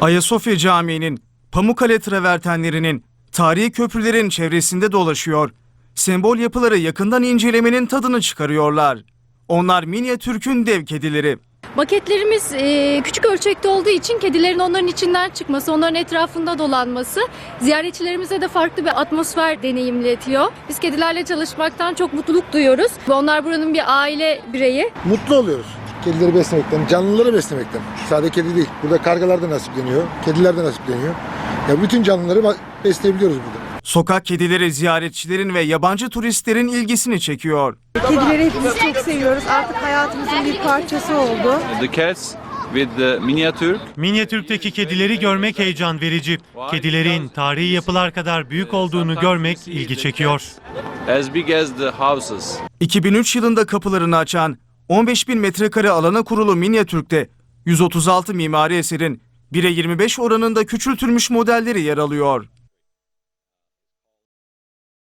Ayasofya Camii'nin Pamukkale travertenlerinin tarihi köprülerin çevresinde dolaşıyor. Sembol yapıları yakından incelemenin tadını çıkarıyorlar. Onlar minyatürkün dev kedileri. Maketlerimiz e, küçük ölçekte olduğu için kedilerin onların içinden çıkması, onların etrafında dolanması ziyaretçilerimize de farklı bir atmosfer deneyimletiyor. Biz kedilerle çalışmaktan çok mutluluk duyuyoruz. Onlar buranın bir aile bireyi. Mutlu oluyoruz. Kedileri beslemekten, canlıları beslemekten. Sadece kedi değil. Burada kargalar da nasipleniyor, kediler de nasipleniyor. Ya bütün canlıları besleyebiliyoruz burada. Sokak kedileri ziyaretçilerin ve yabancı turistlerin ilgisini çekiyor. Kedileri hepimiz çok seviyoruz. Artık hayatımızın bir parçası oldu. the cats with the miniature. Minyatürkteki kedileri görmek heyecan verici. Kedilerin tarihi yapılar kadar büyük olduğunu görmek ilgi çekiyor. as big as the houses. 2003 yılında kapılarını açan 15 bin metrekare alana kurulu Minyatürk'te 136 mimari eserin 1'e 25 oranında küçültülmüş modelleri yer alıyor.